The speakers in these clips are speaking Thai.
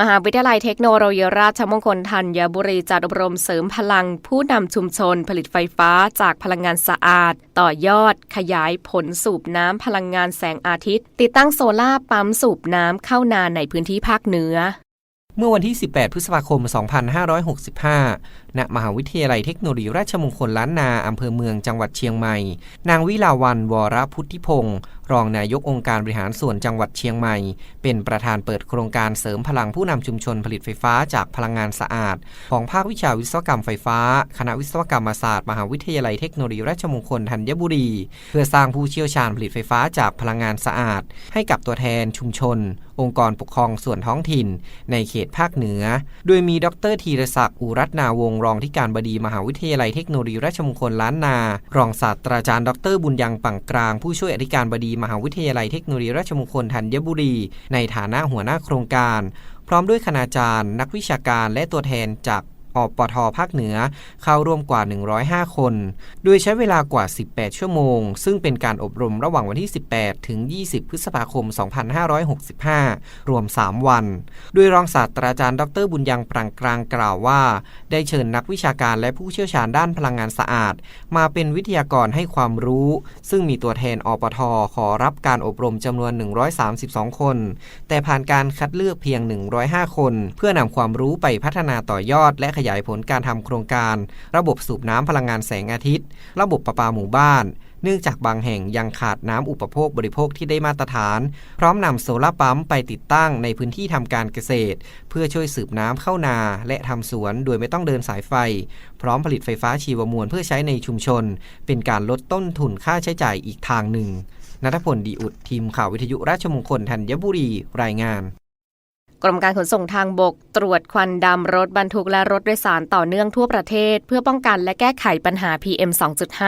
มหาวิทยาลัยเทคโนโลยีราชมงคลธัญบุรีจัดอบรมเสริมพลังผู้นำชุมชนผลิตไฟฟ้าจากพลังงานสะอาด ต่อยอด ขยายผลสูบน้ำพลังงานแสงอาทิตย์ ติดตั้งโซล่าปั๊มสูบน้ำเข้านาในพื้นที่ภาคเหนือเมื่อวันที่ 18 พฤษภาคม 2565 ณ มหาวิทยาลัยเทคโนโลยีราชมงคลล้านนา อำเภอเมืองจังหวัดเชียงใหม่ นางวิลาวันวรพุทธิพงศ์ รองนายกองค์การบริหารส่วนจังหวัดเชียงใหม่ เป็นประธานเปิดโครงการเสริมพลังผู้นำชุมชนผลิตไฟฟ้าจากพลังงานสะอาด ของภาควิชาวิศวกรรมไฟฟ้า คณะวิศวกรรมศาสตร์ มหาวิทยาลัยเทคโนโลยีราชมงคลธัญบุรี เพื่อสร้างผู้เชี่ยวชาญผลิตไฟฟ้าจากพลังงานสะอาด ให้กับตัวแทนชุมชน องค์กรปกครองส่วนท้องถิ่น ในเขตภาคเหนือ โดยมีดรธีรศักดิ์อุรัตนาวงศ์รองที่การบดีมหาวิทยาลัยเทคโนโลยีราชมงคลล้านนา รองศาสตราจารย์ดรบุญยังปังกลางผู้ช่วยอธิการบดีมหาวิทยาลัยเทคโนโลยีราชมงคลธัญบุรี ในฐานะหัวหน้าโครงการ พร้อมด้วยคณาจารย์ นักวิชาการและตัวแทนจาก อปทภาคเหนือเข้าร่วมกว่า 105 คน โดยใช้เวลากว่า 18 ชั่วโมง ซึ่งเป็นการอบรมระหว่างวันที่ 18 ถึง 20 พฤษภาคม 2565 รวม 3 วัน โดยรองศาสตราจารย์ ดรบุญยังปรังกลางกล่าวว่า ได้เชิญนักวิชาการและผู้เชี่ยวชาญด้านพลังงานสะอาด มาเป็นวิทยากรให้ความรู้ ซึ่งมีตัวแทนอปทขอรับการอบรมจำนวน 132 คน แต่ผ่านการคัดเลือกเพียง 105 คน เพื่อนำความรู้ไปพัฒนาต่อยอดและขยายผลการทำโครงการ ระบบสูบน้ำพลังงานแสงอาทิตย์ ระบบประปาหมู่บ้าน เนื่องจากบางแห่งยังขาดน้ำอุปโภคบริโภคที่ได้มาตรฐาน พร้อมนำโซลาร์ปั๊มไปติดตั้งในพื้นที่ทำการเกษตร เพื่อช่วยสืบน้ำเข้านาและทำสวนโดยไม่ต้องเดินสายไฟ พร้อมผลิตไฟฟ้าชีวมวลเพื่อใช้ในชุมชน เป็นการลดต้นทุนค่าใช้จ่ายอีกทางหนึ่งนัทพลดีอุดทีมข่าววิทยุราชมงคลธัญบุรีรายงาน กรมการขนส่งทางบก ตรวจควันดำรถบรรทุกและรถโดยสารต่อเนื่องทั่วประเทศ เพื่อป้องกันและแก้ไขปัญหา PM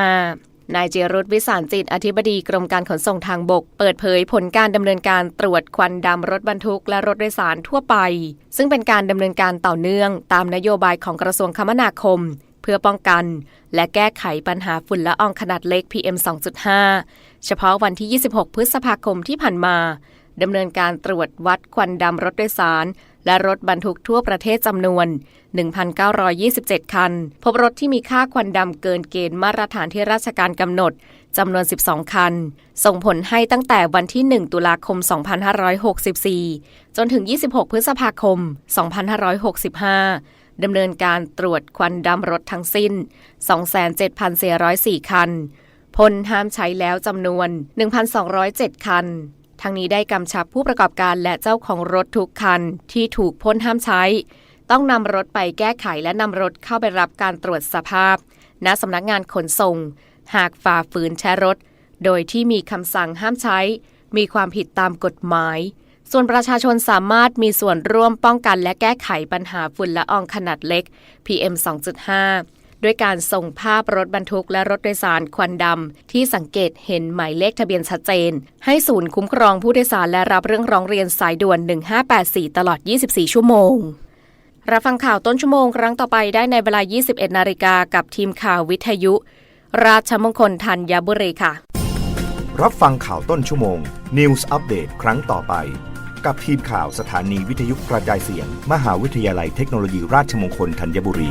2.5นายเจรุตวิสารจิต อธิบดีกรมการขนส่งทางบก เปิดเผยผลการดำเนินการตรวจควันดำรถบรรทุกและรถโดยสารทั่วไป ซึ่งเป็นการดำเนินการต่อเนื่องตามนโยบายของกระทรวงคมนาคม เพื่อป้องกัน และแก้ไขปัญหาฝุ่นละอองขนาดเล็ก PM 2.5 เฉพาะวันที่ 26 พฤษภาคมที่ผ่านมา ดำเนินการตรวจวัดควันดำรถโดยสาร และรถบรรทุกทั่วประเทศจำนวน 1,927 คัน พบรถที่มีค่าควันดำเกินเกณฑ์มาตรฐานที่ราชการกำหนดจำนวน 12 คัน ส่งผลให้ตั้งแต่วันที่ 1 ตุลาคม 2564 จนถึง 26 พฤษภาคม 2565ดำเนินการตรวจควันดำรถทั้งสิ้น 27,404 คันพ่นห้ามใช้แล้วจำนวน 1,207 คัน ทั้งนี้ได้กำชับผู้ประกอบการและเจ้าของรถทุกคันที่ถูกพ่นห้ามใช้ ต้องนำรถไปแก้ไขและนำรถเข้าไปรับการตรวจสภาพ ณสำนักงานขนส่ง หากฝ่าฝืนใช้รถ โดยที่มีคำสั่งห้ามใช้ มีความผิดตามกฎหมาย ส่วนประชาชนสามารถมีส่วนร่วมป้องกันและแก้ไขปัญหาฝุ่นละอองขนาดเล็ก PM 2.5 ด้วยการส่งภาพรถบรรทุกและรถโดยสารควันดำที่สังเกตเห็นหมายเลขทะเบียนชัดเจน ให้ศูนย์คุ้มครองผู้โดยสารและรับเรื่องร้องเรียนสายด่วน 1584 ตลอด 24 ชั่วโมง รับฟังข่าวต้นชั่วโมงครั้งต่อไปได้ในเวลา 21 นาฬิกากับทีมข่าววิทยุ ราชมงคลธัญบุรีค่ะ รับฟังข่าวต้นชั่วโมง News Update ครั้งต่อไปกับทีมข่าวสถานีวิทยุกระจายเสียง มหาวิทยาลัยเทคโนโลยีราชมงคลธัญบุรี